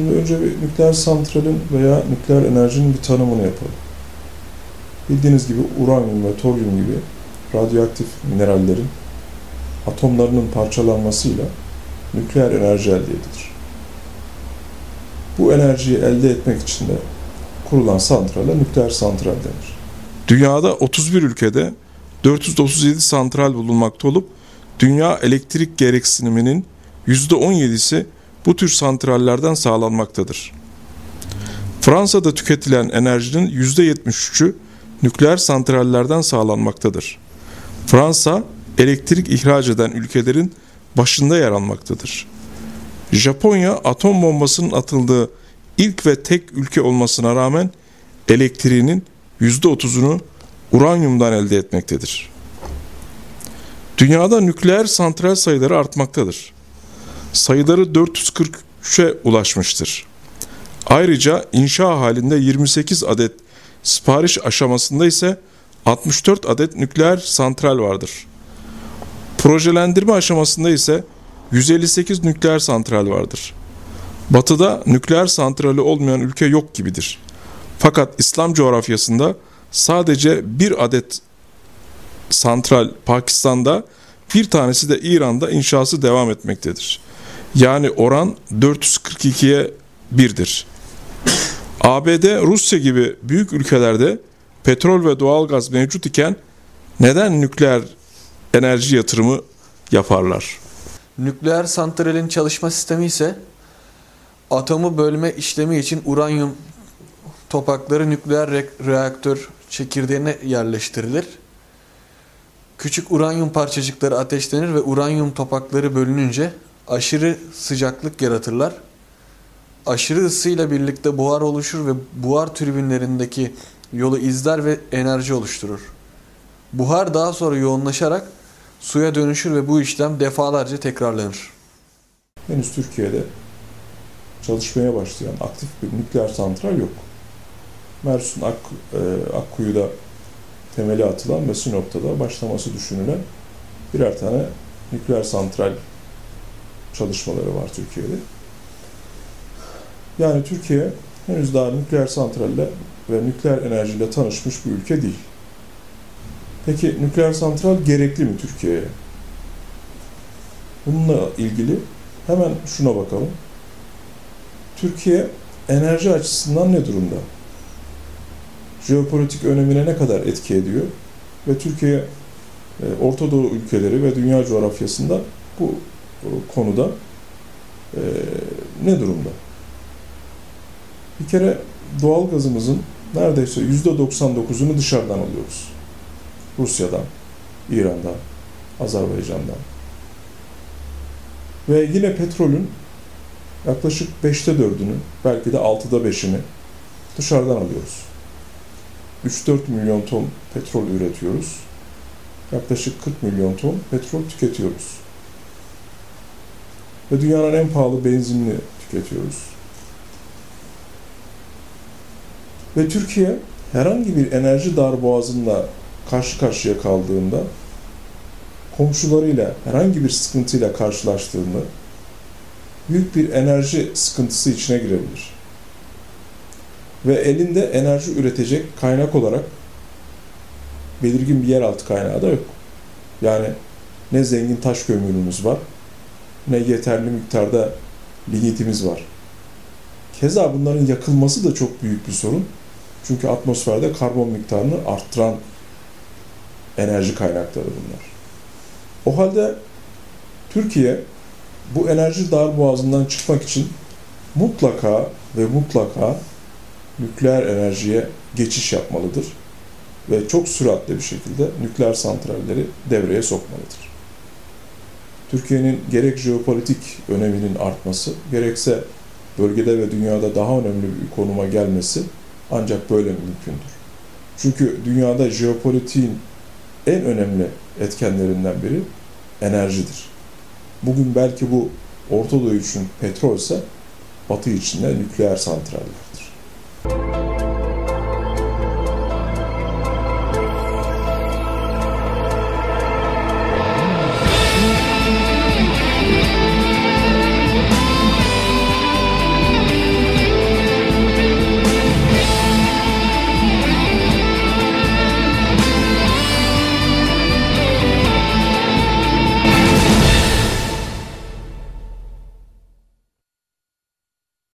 Şimdi önce bir nükleer santralin veya nükleer enerjinin bir tanımını yapalım. Bildiğiniz gibi uranyum ve toryum gibi radyoaktif minerallerin atomlarının parçalanmasıyla nükleer enerji elde edilir. Bu enerjiyi elde etmek için de kurulan santrale nükleer santral denir. Dünyada 31 ülkede 437 santral bulunmakta olup dünya elektrik gereksiniminin %17'si bu tür santrallerden sağlanmaktadır. Fransa'da tüketilen enerjinin %73'ü nükleer santrallerden sağlanmaktadır. Fransa, elektrik ihraç eden ülkelerin başında yer almaktadır. Japonya atom bombasının atıldığı ilk ve tek ülke olmasına rağmen elektriğinin %30'unu uranyumdan elde etmektedir. Dünyada nükleer santral sayıları artmaktadır. Sayıları 443'e ulaşmıştır. Ayrıca inşa halinde 28 adet, sipariş aşamasında ise 64 adet nükleer santral vardır. Projelendirme aşamasında ise 158 nükleer santral vardır. Batıda nükleer santrali olmayan ülke yok gibidir. Fakat İslam coğrafyasında sadece bir adet santral Pakistan'da, bir tanesi de İran'da inşası devam etmektedir. Yani oran 442'ye 1'dir. ABD, Rusya gibi büyük ülkelerde petrol ve doğalgaz mevcut iken neden nükleer enerji yatırımı yaparlar? Nükleer santralin çalışma sistemi ise atomu bölme işlemi için uranyum topakları nükleer re reaktör çekirdeğine yerleştirilir. Küçük uranyum parçacıkları ateşlenir ve uranyum topakları bölününce aşırı sıcaklık yaratırlar. Aşırı ısıyla birlikte buhar oluşur ve buhar türbinlerindeki yolu izler ve enerji oluşturur. Buhar daha sonra yoğunlaşarak suya dönüşür ve bu işlem defalarca tekrarlanır. Henüz Türkiye'de çalışmaya başlayan aktif bir nükleer santral yok. Mersin Ak, e, Akkuyu'da temeli atılan ve Sinop'ta da başlaması düşünülen birer tane nükleer santral çalışmaları var Türkiye'de. Yani Türkiye henüz daha nükleer santralle ve nükleer enerjiyle tanışmış bir ülke değil. Peki nükleer santral gerekli mi Türkiye'ye? Bununla ilgili hemen şuna bakalım. Türkiye enerji açısından ne durumda? Jeopolitik önemine ne kadar etki ediyor? Ve Türkiye e, Orta Doğu ülkeleri ve dünya coğrafyasında bu konuda e, ne durumda? Bir kere doğal gazımızın neredeyse %99'unu dışarıdan alıyoruz. Rusya'dan, İran'dan, Azerbaycan'dan. Ve yine petrolün yaklaşık 5'te 4'ünü, belki de 6'da 5'ini dışarıdan alıyoruz. 3-4 milyon ton petrol üretiyoruz. Yaklaşık 40 milyon ton petrol tüketiyoruz. Ve dünyanın en pahalı benzinini tüketiyoruz. Ve Türkiye herhangi bir enerji darboğazında karşı karşıya kaldığında komşularıyla herhangi bir sıkıntıyla karşılaştığında büyük bir enerji sıkıntısı içine girebilir. Ve elinde enerji üretecek kaynak olarak belirgin bir yeraltı kaynağı da yok. Yani ne zengin taş kömürümüz var, ne yeterli miktarda lignitimiz var. Keza bunların yakılması da çok büyük bir sorun. Çünkü atmosferde karbon miktarını arttıran enerji kaynakları bunlar. O halde Türkiye bu enerji darboğazından çıkmak için mutlaka ve mutlaka nükleer enerjiye geçiş yapmalıdır ve çok süratli bir şekilde nükleer santralleri devreye sokmalıdır. Türkiye'nin gerek jeopolitik öneminin artması, gerekse bölgede ve dünyada daha önemli bir konuma gelmesi ancak böyle mümkündür. Çünkü dünyada jeopolitiğin en önemli etkenlerinden biri enerjidir. Bugün belki bu Orta Doğu için petrol ise Batı için de nükleer santraller.